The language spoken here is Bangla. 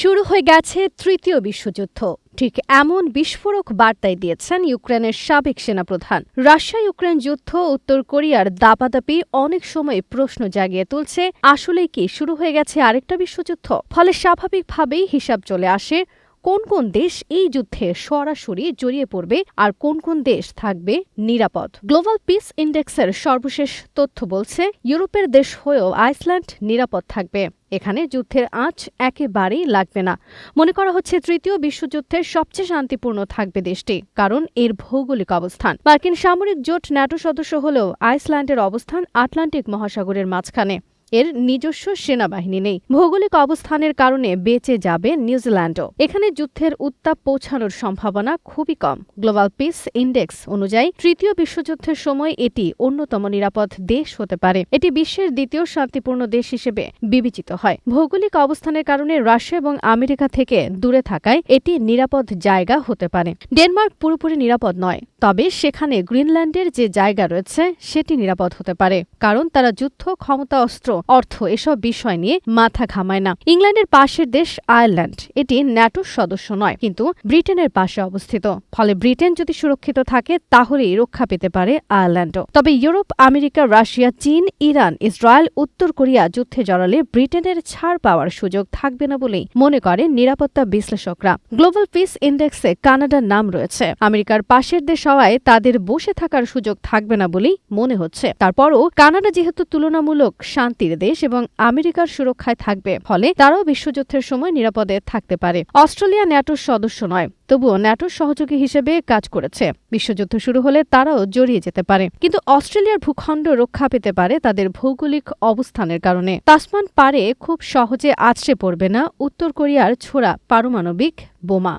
শুরু হয়ে গেছে তৃতীয় বিশ্বযুদ্ধ। ঠিক এমন বিস্ফোরক বার্তায় দিয়েছেন ইউক্রেনের সাবেক সেনাপ্রধান। রাশিয়া ইউক্রেন যুদ্ধ, উত্তর কোরিয়ার দাপাদাপি অনেক সময় প্রশ্ন জাগিয়ে তুলছে আসলে কি শুরু হয়ে গেছে আরেকটা বিশ্বযুদ্ধ? ফলে স্বাভাবিকভাবেই হিসাব চলে আসে কোন কোন দেশ এই যুদ্ধে সরাসরি জড়িয়ে পড়বে আর কোন কোন দেশ থাকবে নিরাপদ? গ্লোবাল পিস ইন্ডেক্সের সর্বশেষ তথ্য বলছে, ইউরোপের দেশ হয়েও আইসল্যান্ড নিরাপদ থাকবে। এখানে যুদ্ধের আঁচ একেবারেই লাগবে না। মনে করা হচ্ছে তৃতীয় বিশ্বযুদ্ধের সবচেয়ে শান্তিপূর্ণ থাকবে দেশটি, কারণ এর ভৌগোলিক অবস্থান। মার্কিন সামরিক জোট ন্যাটো সদস্য হলেও আইসল্যান্ডের অবস্থান আটলান্টিক মহাসাগরের মাঝখানে। এর নিজস্ব সেনাবাহিনী নেই। ভৌগোলিক অবস্থানের কারণে বেঁচে যাবে নিউজিল্যান্ডও। এখানে যুদ্ধের উত্তাপ পৌঁছানোর সম্ভাবনা খুবই কম। গ্লোবাল পিস ইন্ডেক্স অনুযায়ী তৃতীয় বিশ্বযুদ্ধের সময় এটি অন্যতম নিরাপদ দেশ হতে পারে। এটি বিশ্বের দ্বিতীয় শান্তিপূর্ণ দেশ হিসেবে বিবেচিত হয়। ভৌগোলিক অবস্থানের কারণে রাশিয়া এবং আমেরিকা থেকে দূরে থাকায় এটি নিরাপদ জায়গা হতে পারে। ডেনমার্ক পুরোপুরি নিরাপদ নয়। তবে সেখানে গ্রিনল্যান্ডের যে জায়গা রয়েছে, সেটি নিরাপদ হতে পারে, কারণ তারা যুদ্ধ, ক্ষমতা, অস্ত্র, অর্থ এসব বিষয় নিয়ে মাথা ঘামায় না। ইংল্যান্ডের পাশের দেশ আয়ারল্যান্ড, এটি ন্যাটোর সদস্য নয়, কিন্তু ব্রিটেনের পাশে অবস্থিত। ফলে ব্রিটেন যদি সুরক্ষিত থাকে, তাহলেই রক্ষা পেতে পারে আয়ারল্যান্ডও। তবে ইউরোপ, আমেরিকা, রাশিয়া, চীন, ইরান, ইসরায়েল, উত্তর কোরিয়া যুদ্ধে জড়ালে ব্রিটেনের ছাড় পাওয়ার সুযোগ থাকবে না বলেই মনে করেন নিরাপত্তা বিশ্লেষকরা। গ্লোবাল পিস ইন্ডেক্সে কানাডার নাম রয়েছে। আমেরিকার পাশের দেশ হওয়ায় তাদের বসে থাকার সুযোগ থাকবে না বলেই মনে হচ্ছে। তারপরও কানাডা যেহেতু তুলনামূলক শান্তির দেশ এবং আমেরিকার সুরক্ষায় থাকবে, ফলে তারাও বিশ্বযুদ্ধের সময় নিরাপদে থাকতে পারে। অস্ট্রেলিয়া ন্যাটোর সদস্য নয়, তবুও ন্যাটোর সহযোগী হিসেবে কাজ করেছে। বিশ্বযুদ্ধ শুরু হলে তারাও জড়িয়ে যেতে পারে। কিন্তু অস্ট্রেলিয়ার ভূখণ্ড রক্ষা পেতে পারে তাদের ভৌগোলিক অবস্থানের কারণে। তাসমান পারে খুব সহজে আছড়ে পড়বে না উত্তর কোরিয়ার ছোড়া পারমাণবিক বোমা।